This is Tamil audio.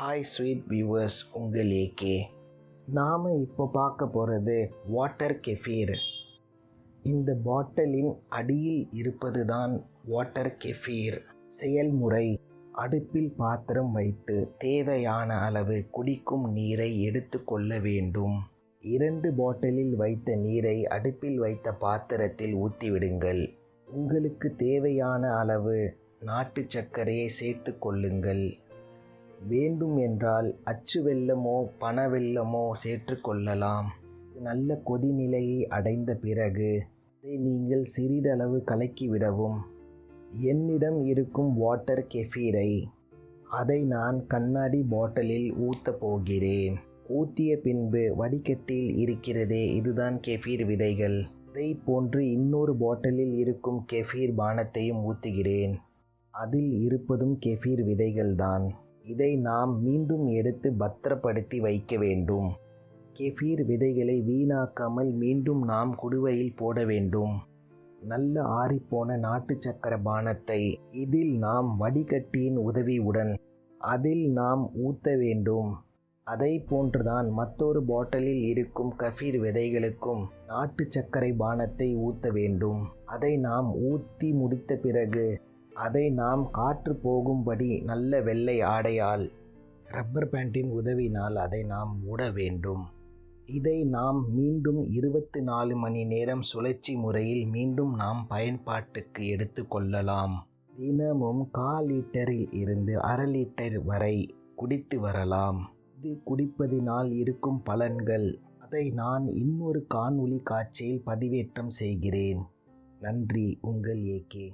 ஹாய் ஸ்வீட் வியூவர்ஸ் உங்கள் ஏகே நாம் இப்போ பார்க்க போகிறது வாட்டர் கெஃபீர் இந்த பாட்டிலின் அடியில் இருப்பது தான் வாட்டர் கெஃபீர் செயல்முறை. அடுப்பில் பாத்திரம் வைத்து தேவையான அளவு குடிக்கும் நீரை எடுத்துக்கொள்ள வேண்டும். இரண்டு பாட்டிலில் வைத்த நீரை அடுப்பில் வைத்த பாத்திரத்தில் ஊற்றிவிடுங்கள் உங்களுக்கு தேவையான அளவு நாட்டு சர்க்கரையை சேர்த்து கொள்ளுங்கள். வேண்டும் என்றால் அச்சு வெல்லமோ பன வெல்லமோ சேற்றுக்கொள்ளலாம் நல்ல கொதிநிலையை அடைந்த பிறகு அதை நீங்கள் சிறிதளவு கலக்கிவிடவும் என்னிடம் இருக்கும் வாட்டர் கெஃபீரை அதை நான் கண்ணாடி பாட்டிலில் ஊற்றப் போகிறேன். ஊற்றிய பின்பு வடிகட்டில் இருக்கிறதே இதுதான் கெஃபீர் விதைகள். இதை போன்று இன்னொரு பாட்டிலில் இருக்கும் கெஃபீர் பானத்தையும் ஊற்றுகிறேன் அதில் இருப்பதும் கெஃபீர் விதைகள்தான். இதை நாம் மீண்டும் எடுத்து பத்திரப்படுத்தி வைக்க வேண்டும். கெஃபீர் விதைகளை வீணாக்காமல் மீண்டும் நாம் குடுவையில் போட வேண்டும். நல்ல ஆறிப்போன நாட்டு சக்கர பானத்தை இதில் நாம் வடிகட்டியின் உதவியுடன் அதில் நாம் ஊற்ற வேண்டும். அதை போன்றுதான் மற்றொரு பாட்டிலில் இருக்கும் கஃபீர் விதைகளுக்கும் நாட்டு சர்க்கரை பானத்தை ஊற்ற வேண்டும். அதை நாம் ஊற்றி முடித்த பிறகு அதை நாம் காற்று போகும்படி நல்ல வெள்ளை ஆடையால் ரப்பர் பேண்டின் உதவினால் அதை நாம் மூட வேண்டும். இதை நாம் மீண்டும் இருபத்தி நாலு மணி நேரம் சுழற்சி முறையில் மீண்டும் நாம் பயன்பாட்டுக்கு எடுத்து கொள்ளலாம். தினமும் கால் லிட்டரில் இருந்து அரை லிட்டர் வரை குடித்து வரலாம். இது குடிப்பதினால் இருக்கும் பலன்கள். அதை நான் இன்னொரு காணொளி காட்சியில் பதிவேற்றம் செய்கிறேன். நன்றி உங்கள் ஏகே